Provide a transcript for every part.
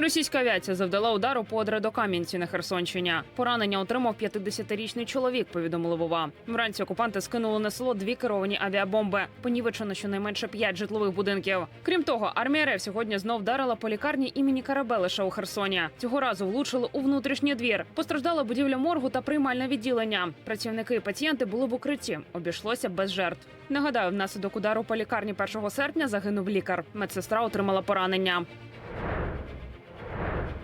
Російська авіація завдала удару по Одрадокам'янці на Херсонщині. Поранення отримав 50-річний чоловік. Повідомили Вова. Вранці окупанти скинули на село дві керовані авіабомби. Понівечено щонайменше п'ять житлових будинків. Крім того, армія РФ сьогодні знов вдарила по лікарні імені Карабелиша у Херсоні. Цього разу влучили у внутрішній двір. Постраждала будівля моргу та приймальне відділення. Працівники і пацієнти були в укритті. Обійшлося без жертв. Нагадаю, внаслідок удару по лікарні 1 серпня загинув лікар. Медсестра отримала поранення.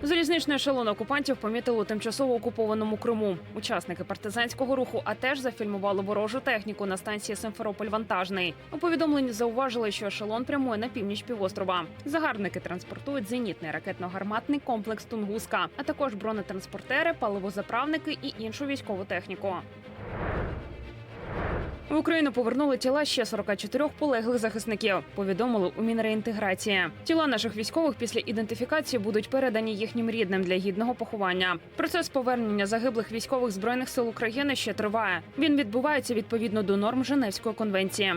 Залізничний ешелон окупантів помітили у тимчасово окупованому Криму. Учасники партизанського руху, а теж зафільмували ворожу техніку на станції Симферополь Вантажний. У повідомленні зауважили, що ешелон прямує на північ півострова. Загарбники транспортують зенітний ракетно-гарматний комплекс Тунгуска, а також бронетранспортери, паливозаправники і іншу військову техніку. В Україну повернули тіла ще 44 полеглих захисників. Повідомили у Мінреінтеграції. Тіла наших військових після ідентифікації будуть передані їхнім рідним для гідного поховання. Процес повернення загиблих військових збройних сил України ще триває. Він відбувається відповідно до норм Женевської конвенції.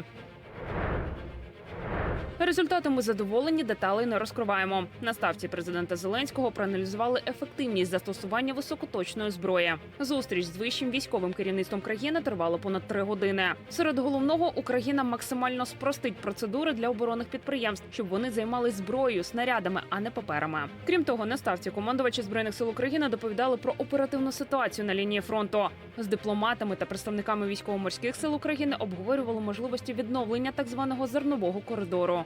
Результатами задоволені деталей не розкриваємо. На ставці президента Зеленського проаналізували ефективність застосування високоточної зброї. Зустріч з вищим військовим керівництвом країни тривала понад три години. Серед головного Україна максимально спростить процедури для оборонних підприємств, щоб вони займались зброєю, снарядами, а не паперами. Крім того, на ставці командувачі збройних сил України доповідали про оперативну ситуацію на лінії фронту. З дипломатами та представниками військово-морських сил України обговорювали можливості відновлення так званого зернового коридору.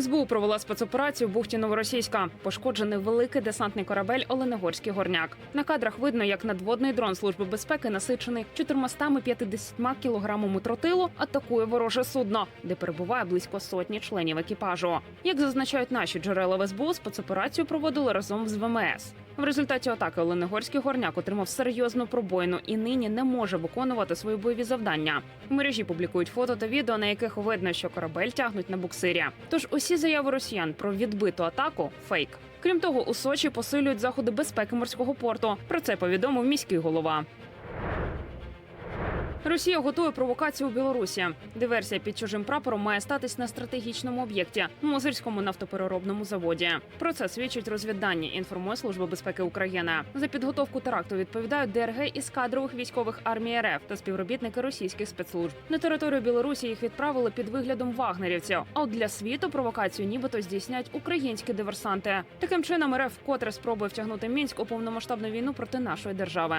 СБУ провела спецоперацію в бухті Новоросійська. Пошкоджений великий десантний корабель Оленогорський горняк. На кадрах видно, як надводний дрон служби безпеки, насичений 450 кілограмами тротилу, атакує вороже судно, де перебуває близько сотні членів екіпажу. Як зазначають наші джерела в СБУ, спецоперацію проводили разом з ВМС. В результаті атаки Оленегорський горняк отримав серйозну пробоїну і нині не може виконувати свої бойові завдання. Мережі публікують фото та відео, на яких видно, що корабель тягнуть на буксирі. Тож усі заяви росіян про відбиту атаку фейк. Крім того, у Сочі посилюють заходи безпеки морського порту. Про це повідомив міський голова. Росія готує провокацію у Білорусі. Диверсія під чужим прапором має статись на стратегічному об'єкті Мозирському нафтопереробному заводі. Про це свідчить розвіддані. Інформує Служба безпеки України. За підготовку теракту відповідають ДРГ із кадрових військових армії РФ та співробітники російських спецслужб. На територію Білорусі їх відправили під виглядом вагнерівців. А от для світу провокацію нібито здійснять українські диверсанти. Таким чином РФ вкотре спробує втягнути мінськ у повномасштабну війну проти нашої держави.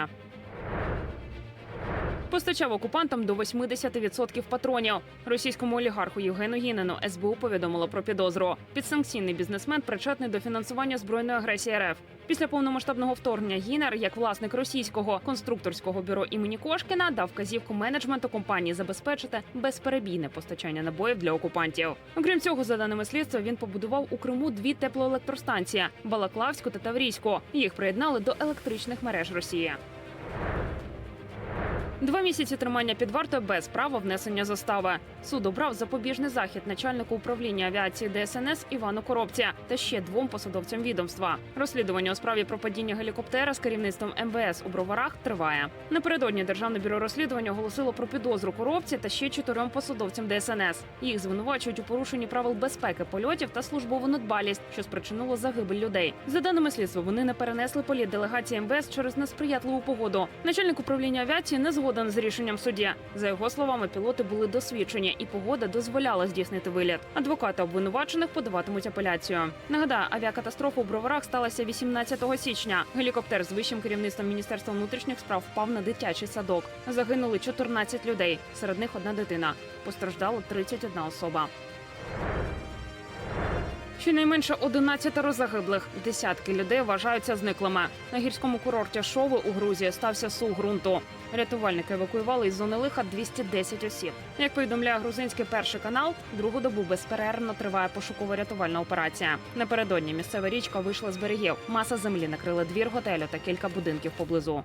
Постачав окупантам до 80% патронів. Російському олігарху Євгену Гінину СБУ повідомило про підозру. Підсанкційний бізнесмен причетний до фінансування збройної агресії РФ. Після повномасштабного вторгнення Гінер, як власник російського конструкторського бюро імені Кошкіна, дав вказівку менеджменту компанії забезпечити безперебійне постачання набоїв для окупантів. Окрім цього, за даними слідства, він побудував у Криму дві теплоелектростанції Балаклавську та Таврійську. Їх приєднали до електричних мереж Росії. Два місяці тримання під вартою без права внесення застави. Суд обрав запобіжний захід начальнику управління авіації ДСНС Івану Коробці та ще двом посадовцям відомства. Розслідування у справі про падіння гелікоптера з керівництвом МВС у броварах триває. Напередодні державне бюро розслідування оголосило про підозру коробці та ще чотирьом посадовцям ДСНС. Їх звинувачують у порушенні правил безпеки польотів та службову недбалість, що спричинило загибель людей. За даними слідства, вони не перенесли політ делегації МВС через несприятливу погоду. Начальник управління авіації не згоден з рішенням судді. За його словами, пілоти були досвідчені, і погода дозволяла здійснити виліт. Адвокати обвинувачених подаватимуть апеляцію. Нагадаю, авіакатастрофа у броварах сталася 18 січня. Гелікоптер з вищим керівництвом міністерства внутрішніх справ впав на дитячий садок. Загинули 14 людей. Серед них одна дитина. Постраждало 31 особа. Щонайменше 11 загиблих. Десятки людей вважаються зниклими. На гірському курорті Шови у Грузії стався сув ґрунту. Рятувальники евакуювали із зони лиха 210 осіб. Як повідомляє грузинський перший канал, другу добу безперервно триває пошуково-рятувальна операція. Напередодні місцева річка вийшла з берегів. Маса землі накрила двір готелю та кілька будинків поблизу.